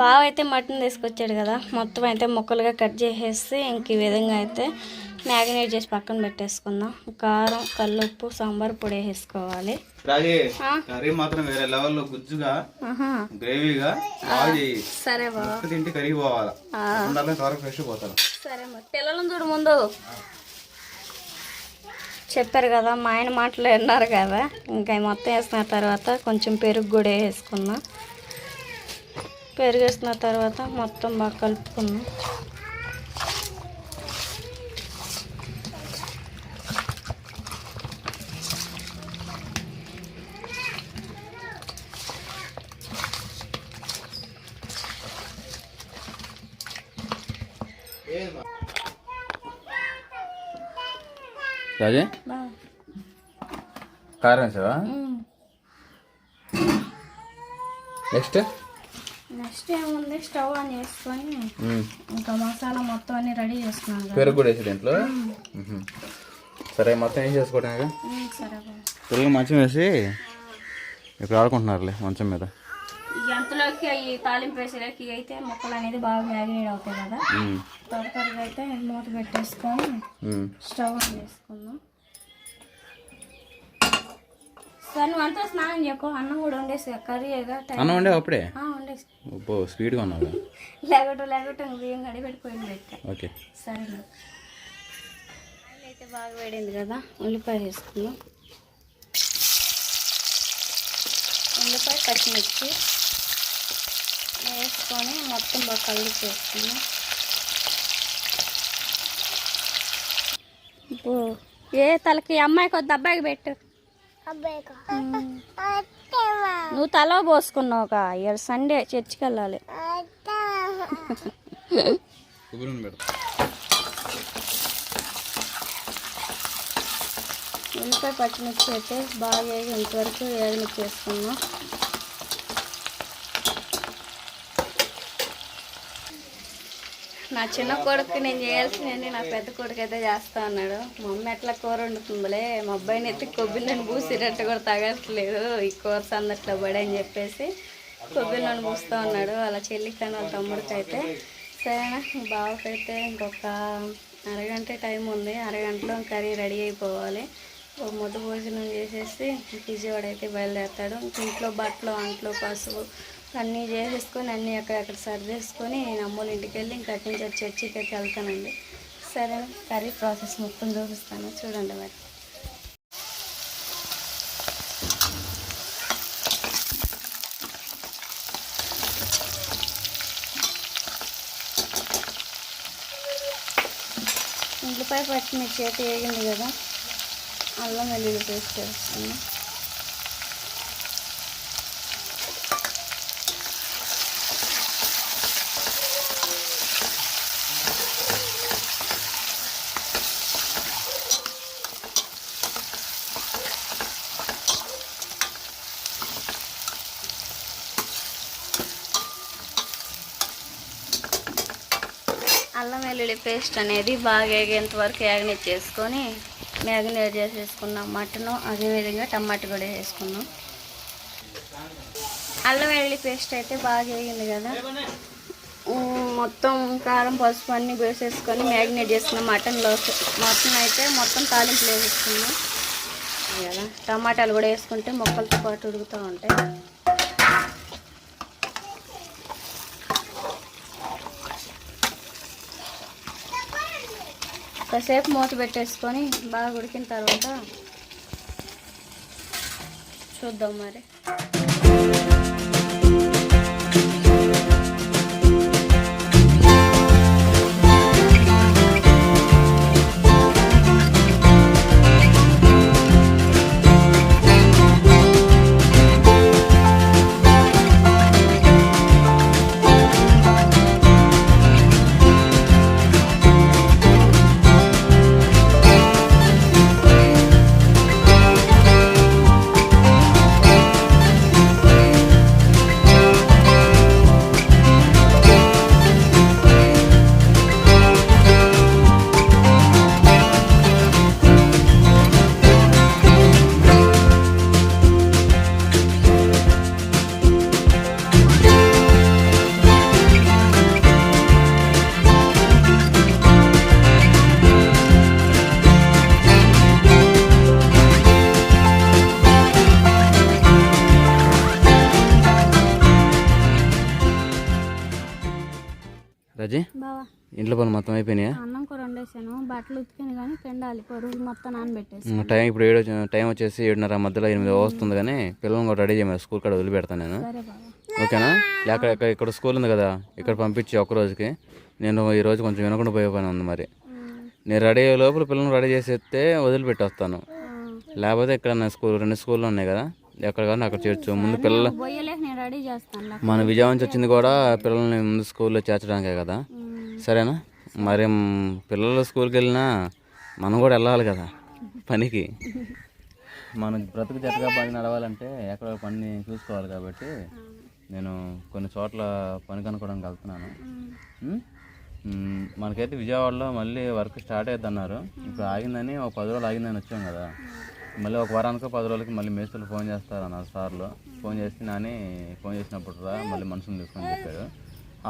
బావ అయితే మటన్ తీసుకొచ్చాడు కదా మొత్తం అయితే ముక్కలుగా కట్ చేసేసి ఇంక ఈ విధంగా అయితే మ్యారినేట్ చేసి పక్కన పెట్టేసుకుందాం. కారం కల్లుప్పు సాంబార్ పొడి వేసుకోవాలి? కర్రీ మాత్రం వేరే లెవెల్లో గుజ్జుగా గ్రేవీగా సరే బావ. ఒక్క తింటే పోవాలా. త్వరగా ఫ్రెష్ పోతారు. సరే మరి. పిల్లలను చూడు ముందు. చెప్పారు కదా మా ఆయన మాటలు విన్నారు కదా. ఇంకా మొత్తం వేసిన తర్వాత కొంచెం పెరుగు కూడా వేసుకుందాం. పెరుగు వేసిన తర్వాత మొత్తం బాగా కలుపుకుందాం రాజే? కారం వేసావా? నెక్స్ట్? నెక్స్ట్ ఏముంది? స్టవ్ ఆన్ చేసుకొని ఇంకా మసాలా మొత్తం అన్ని రెడీ చేసుకున్నాను పెరుగు కూడా వేసి దీంట్లో. సరే మొత్తం ఏం చేసుకోవడానికి సరే మంచం వేసి ఇక్కడ ఆడుకుంటున్నారులే మంచం మీద. ఈ అంతలోకి అవి తాలింపు వేసేలోకి అయితే ముక్కలు అనేది బాగా మ్యారినేట్ అవుతాయి కదా. త్వర త్వరగా అయితే మూత పెట్టేసుకొని. స్టవ్ ఆన్ చేసుకుందాం సరే నువ్వు అంతా స్నానం చేయకు అన్నం కూడా వండేసి కర్రీగా టైం అన్నం వండే అప్పుడే? అబ్బో స్పీడ్గా ఉన్నావు? బియ్యం పెట్టా. ఓకే. సరే అయితే బాగా వేడింది కదా ఉల్లిపాయ వేసుకుందాం. ఉల్లిపాయ పచ్చిమిర్చి వేసుకొని మొత్తం బాగా కలిపి వేసుకుందాం. ఇప్పుడు ఏ తలకి అమ్మాయికి వద్ద అబ్బాయికి పెట్టు. నువ్వు తల పోసుకున్నావు ఒక ఇయర్ సండే చర్చికి వెళ్ళాలి. ఉల్లిపాయ పచ్చిమిర్చి అయితే బాగా ఇంతవరకు వేగనిచ్చేసుకున్నాం. నా చిన్న కొడుకు నేను చేయాల్సినవి నా పెద్ద కొడుకు అయితే చేస్తా అన్నాడు. మా అమ్మ ఎట్లా కూర వండుతుందిలే? మా అబ్బాయిని ఎత్తి కొబ్బరి నన్ను పూసేటట్టు కూడా తగట్లేదు. ఈ కూర సందట్లో పడి అని చెప్పేసి కొబ్బరి నన్ను పూస్తూ ఉన్నాడు వాళ్ళ చెల్లికి వాళ్ళ తమ్ముడికి అయితే సరేనా బావకైతే ఇంకొక అరగంట టైం ఉంది. అరగంటలో కర్రీ రెడీ అయిపోవాలి. ఒక ముద్ద భోజనం చేసేసి విజయవాడ అయితే బయలుదేరుతాడు. ఇంట్లో బట్టలు అంట్లో పసుపు అన్నీ చేసేసుకొని అన్నీ అక్కడక్కడ సర్దేసుకొని నేను అమ్మోళ్ళ ఇంటికి వెళ్ళి ఇంకా అటు నుంచి వచ్చి చర్చికి అయితే వెళ్తానండి. సరే కర్రీ ప్రాసెస్ మొత్తం చూపిస్తాను. చూడండి మరి. ఉల్లిపాయ పచ్చిమిర్చి అయితే వేగింది కదా అల్లం వెల్లుల్లి పేస్ట్ వేస్తున్నాను అల్లం వెల్లుల్లి పేస్ట్ అనేది బాగా ఏగేంత వరకు యాగ్నేట్ చేసుకొని మ్యాగ్నేట్ చేసేసుకున్నాం మటను అదేవిధంగా టమాటా కూడా వేసుకున్నాం అల్లం వెల్లుల్లి పేస్ట్ అయితే బాగా వేగింది కదా. మొత్తం కారం పసుపు అన్నీ వేసేసుకొని మ్యాగ్నేట్ చేసుకున్నాం మటన్లో మటన్ అయితే మొత్తం తాలింపులు వేసేసుకున్నాం. కదా టమాటాలు కూడా వేసుకుంటే మొక్కలతో పాటు ఉడుకుతూ ఉంటాయి. కాసేపు మూత పెట్టేసుకొని బాగా ఉడికిన తర్వాత చూద్దాం మరి. ఇంట్లో పనులు మొత్తం అయిపోయినాయా? అన్నం కూర వండేసాను బట్టలు ఉతికాను కానీ పెండాలి. పరుగు మొత్తం నానబెట్టేసి. టైం ఇప్పుడు ఏడు టైం వచ్చేసి ఏడున్నర మధ్యలో ఎనిమిది వస్తుంది కానీ పిల్లల్ని కూడా రెడీ చేయమని స్కూల్ కాడ వదిలిపెడతాను నేను. ఓకేనా? లేక ఇక్కడ స్కూల్ ఉంది కదా ఇక్కడ పంపించి ఒక్క రోజుకి. నేను ఈ రోజు కొంచెం వినకుండా పోయే పని ఉంది మరి. నేను రెడీ అయ్యే లోపల పిల్లల్ని రెడీ చేసేస్తే వదిలిపెట్టి వస్తాను లేకపోతే ఇక్కడ నా స్కూల్ రెండు స్కూల్లో ఉన్నాయి కదా ఎక్కడ కానీ అక్కడ చేర్చు. ముందు పిల్లలు. మన విజయవాడ నుంచి వచ్చింది కూడా పిల్లల్ని ముందు స్కూల్లో చేర్చడానికే కదా. సరేనా? మరి పిల్లలు స్కూల్కి వెళ్ళినా మనం కూడా వెళ్ళాలి కదా పనికి. మన బ్రతుకు జతగా పని నడవాలంటే ఎక్కడ పని చూసుకోవాలి కాబట్టి నేను కొన్ని చోట్ల పని కనుక్కోవడానికి వెళ్తున్నాను. మనకైతే విజయవాడలో మళ్ళీ వర్క్ స్టార్ట్ అవుతుంది అన్నారు ఇప్పుడు ఆగిందని ఒక పది రోజులు ఆగిందని వచ్చాం కదా. మళ్ళీ ఒక వారానికి పది రోజులకి మళ్ళీ మేస్తులు ఫోన్ చేస్తారు అన్నారు సార్లు. ఫోన్ చేసి నాని ఫోన్ చేసినప్పుడు రా మళ్ళీ మనుషులు తీసుకొని చెప్పాడు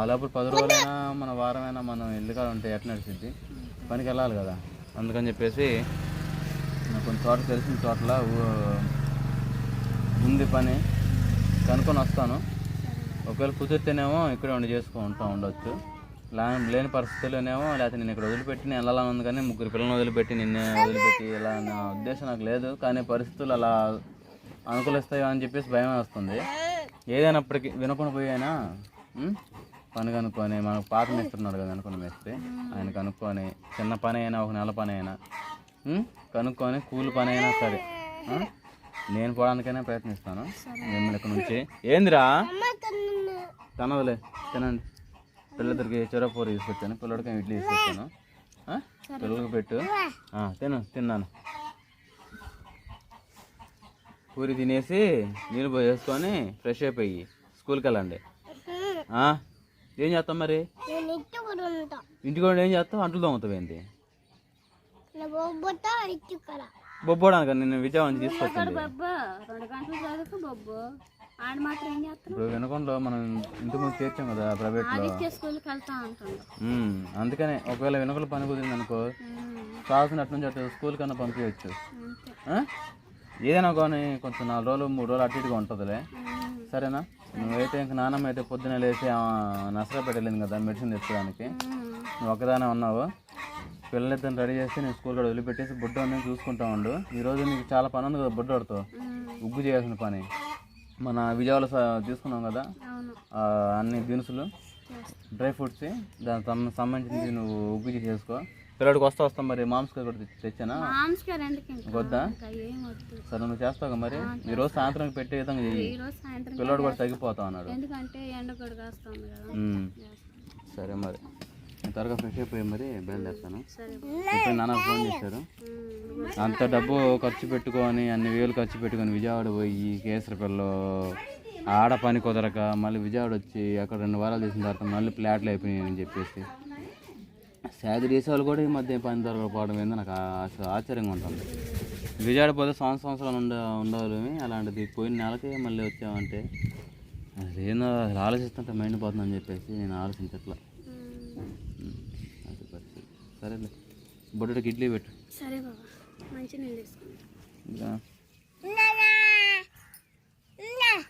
అలాపుడు పది రోజులైనా మన వారమైనా మనం ఇల్లు కాడ ఉంటే ఎట్లా నడిచిద్ది? పనికి వెళ్ళాలి కదా. అందుకని చెప్పేసి నాకు కొన్ని చోట్ల తెలిసిన చోట్ల ఉంది పని. కనుక్కొని వస్తాను. ఒకవేళ కుదిరితేనేమో ఇక్కడే ఉండి చేసుకుంటూ ఉండొచ్చు. లా లేని పరిస్థితుల్లోనేమో లేకపోతే నేను ఇక్కడ వదిలిపెట్టి నేను వెళ్ళాలని ఉంది కానీ ముగ్గురు పిల్లలను వదిలిపెట్టి నిన్నే వదిలిపెట్టి ఇలా నా ఉద్దేశం నాకు లేదు. కానీ పరిస్థితులు అలా అనుకూలిస్తాయో అని చెప్పేసి భయం వస్తుంది. ఏదైనప్పటికీ వినకుండా పోయినా పని కనుక్కొని మనకు పాత మేస్తున్నాడు కదా అనుకున్న మేస్త్రి ఆయన కనుక్కొని చిన్న పని అయినా ఒక నెల పని అయినా కనుక్కొని కూలి పని అయినా సరే నేను పోవడానికైనా ప్రయత్నిస్తాను మిమ్మల్ని ఇక్కడ నుంచి. ఏందిరా? తనదులే తినండి. పిల్లలకి చెరపూర తీసుకొచ్చాను పిల్లడికి ఇడ్లీ తీసుకొచ్చాను. పిల్లలకు పిల్లలకి పెట్టు. తిను తిన్నాను. పూరి తినేసి నీళ్ళు పోసేసుకొని ఫ్రెష్ అయిపోయి స్కూల్కి వెళ్ళండి. ఆ? ఏం చేస్తాం మరి? ఇంటికి కూడా ఏం చేస్తావు? అంట్లు తోముతావు ఏంటి బొబ్బోడానికి? నేను విజయవాడ చేస్తాను ఇప్పుడు వినకుండా మనం ఇంటి ముందు చేర్చాం కదా ఉమ్, అందుకనే ఒకవేళ వెనుకల పని కుదిరింది అనుకో కావాల్సిన అటు నుంచి అటు స్కూల్ కన్నా పంపించవచ్చు? ఏదైనా కానీ కొంచెం నాలుగు రోజులు మూడు రోజులు అటు ఇటుగా ఉంటుందిలే. సరేనా? నువ్వైతే ఇంక నాన్నమ్మ అయితే పొద్దున లేచి నసరా వెళ్ళింది కదా మెడిసిన్ తెచ్చడానికి ఉమ్, నువ్వు ఒక్కదానే ఉన్నావు. పిల్లలిద్దరిని రెడీ చేసి నేను స్కూల్ కూడా వదిలిపెట్టేసి బుడ్డ చూసుకుంటా ఉండు. ఈరోజు నీకు చాలా పని ఉంది కదా బుడ్డోడితో ఉగ్గు చేయాల్సిన పని. మన విజయవాడలో స- తీసుకున్నాం కదా? అన్ని దినుసులు డ్రై ఫ్రూట్స్ దానికి సంబంధించి నువ్వు ఉగ్గు చేసుకో. పిల్లడికి వస్తా వస్తాం మరి మాంసకాయ కూడా తెచ్చానా? ఎందుకు వద్దా? సరే నువ్వు చేస్తావు మరి? ఈ రోజు సాయంత్రం పెట్టే విధంగా చెయ్యి. పిల్లోడు కూడా తగ్గిపోతా అన్నాడు. ఎందుకంటే ఎండ కూడా. సరే మరి. త్వరగా ఫ్రెష్ అయిపోయి మరి బయలుదేరుతాను. ఇప్పుడు నాన్న ఫోన్ చేశారు? అంత డబ్బు ఖర్చు పెట్టుకొని అన్ని వేలు ఖర్చు పెట్టుకొని విజయవాడ పోయి కేసరపల్లిలో ఆడ పని కుదరక మళ్ళీ విజయవాడ వచ్చి అక్కడ రెండు వారాలు చేసిన తర్వాత మళ్ళీ ప్లాట్లు అయిపోయినాయి అని చెప్పేసి. శాది దేశాలు కూడా ఈ మధ్య పని దొరకపోవడం ఏందో నాకు ఆ- అసలు ఆశ్చర్యంగా ఉంటుంది. విజయవాడ పోతే సంవత్సరం సంవత్సరాలు ఉండ ఉండాలి అలాంటిది పోయిన నెలకే మళ్ళీ వచ్చామంటే అసలు ఏందో అసలు ఆలోచిస్తుంటే మైండ్ పోతుందని చెప్పేసి నేను ఆలోచించట్లా. అది పరిస్థితి. సరేలే. బొడ్డుకి ఇడ్లీ పెట్టు. సరే బాబా. మంచి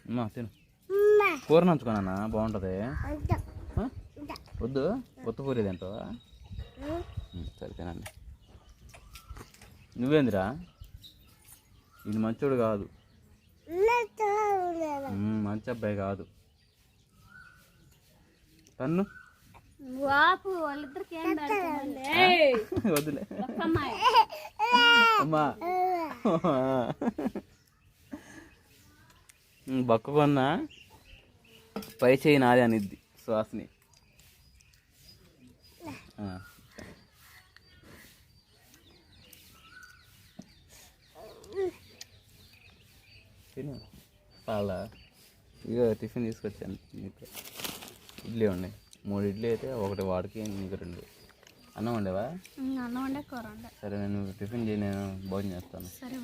అమ్మా తిను. కూర నంచుకోనా బాగుంటుంది? వద్దు. ఒత్తు పూరి తింటావా ఉమ్, సరే తినండి నువ్వేందిరా? ఇది మంచోడు కాదు. మంచి అబ్బాయి కాదు. తన్ను? అమ్మాయి అమ్మా. బక్క కొన్నా? పై చేయి నాది అనిద్ది శ్వాసని. తిను చాలా ఇక టిఫిన్ తీసుకొచ్చాను. నీకు ఇడ్లీ ఉన్నాయి మూడు ఇడ్లీ అయితే ఒకటి వాడికి నీకు రెండు. అన్నం ఉండేవా ఉమ్, అన్నం వండే కూర వండే. సరే నేను టిఫిన్ చేయి నేను భోజనం చేస్తాను. సరే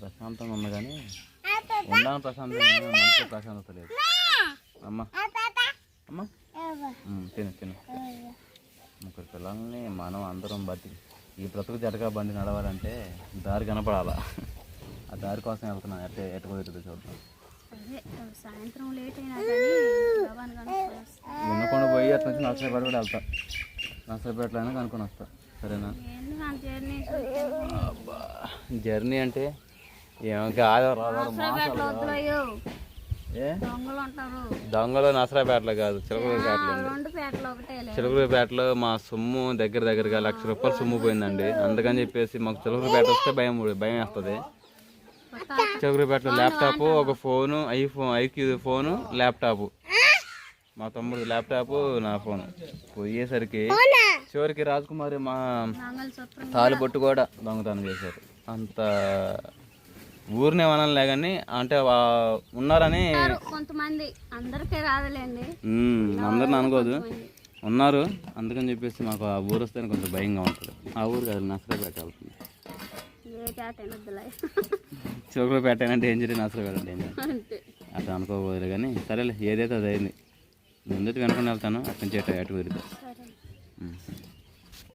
ప్రశాంతంగా ఉంది కానీ ఉండాలని ప్రశాంతంగా ఉంది, మనసు ప్రశాంతత లేదు. అమ్మ! అమ్మ. తిను తిను. ముగ్గురు పిల్లల్ని మనం అందరం బతి ఈ బ్రతుకు జరగా బండి నడవాలంటే దారి కనపడాలా? ఆ దారి కోసం వెళ్తున్నాను. ఎట్ట ఎట్ట కుదురుతుందో చూద్దాం. సాయంత్రం లేట్ అయినా. ఉన్నకొండ పోయి అట్లా నుంచి నర్సరీపేట కూడా వెళ్తా. నర్సరీపేటలో అయినా కనుక్కొని వస్తా. సరేనా? జర్నీ? అంటే ఏమో కాదు రాదు దొంగలు నసరాపేటలో కాదు చిలకలూరుపేటలో చిలకలూరుపేటలో మా సొమ్ము దగ్గర దగ్గరగా లక్ష రూపాయలు సొమ్ము పోయిందండి. అందుకని చెప్పేసి మాకు చిలకలూరుపేట వస్తే భయం భయం వేస్తుంది. చిలకలూరుపేటలో ల్యాప్టాప్ ఒక phone iPhone iQOO phone laptop. మా తమ్ముడు ల్యాప్టాప్ నా ఫోన్. పోయేసరికి చివరికి రాజకుమారి మా తాలిబొట్టు కూడా దొంగతనం చేశారు. అంత ఊరినే వనలే కానీ అంటే ఉన్నారని ఉన్నారు కొంతమంది. అందరికీ రాదులేండి. అందరిని అనుకోదు. ఉన్నారు. అందుకని చెప్పేసి మాకు ఆ ఊరు వస్తేనే కొంచెం భయంగా ఉంటుంది. ఆ ఊరు కాదు నసరపేట వెళ్తుంది. చిలకలపేట అయినా డేంజర్ నసరపేట డేంజర్ అట్లా అనుకోకూడదు కానీ సరేలే ఏదైతే అది అయింది. ముందటి వెనకొని వెళ్తాను అక్కడి నుంచి అటు అటు.